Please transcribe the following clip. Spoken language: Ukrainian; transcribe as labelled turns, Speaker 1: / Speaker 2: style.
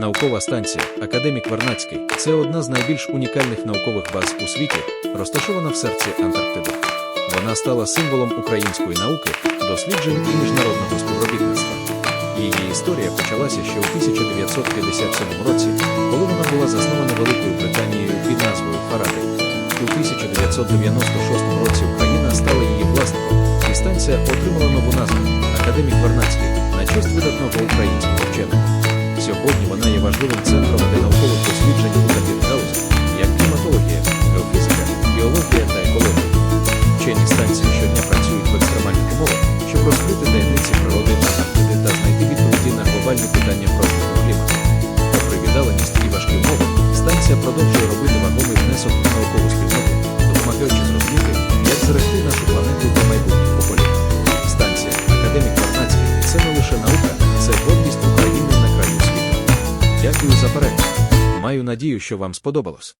Speaker 1: Наукова станція Академік Вернацький це одна з найбільш унікальних наукових баз у світі, розташована в серці Антарктиди. Вона стала символом української науки, досліджень і міжнародного співробітництва. Її історія почалася ще у 1957 році, коли вона була заснована Великою Британією під назвою Фарадей. У 1996 році Україна стала її власником, і станція отримала нову назву Академік Вернацький на честь видатного українського вченого. Сьогодні вона є важливим центром для наукових досліджень у таких галузях, як кліматологія, геофізика, біологія та екологія. Вчені станції щодня працюють в екстремальних умовах, щоб розкрити таємниці природи Антарктиди та знайти відповіді на глобальні питання про клімату. Попри віддаленість і важкі умови, станція продовжує робити вагомий Дякую за перегляд. Маю надію, що вам сподобалось.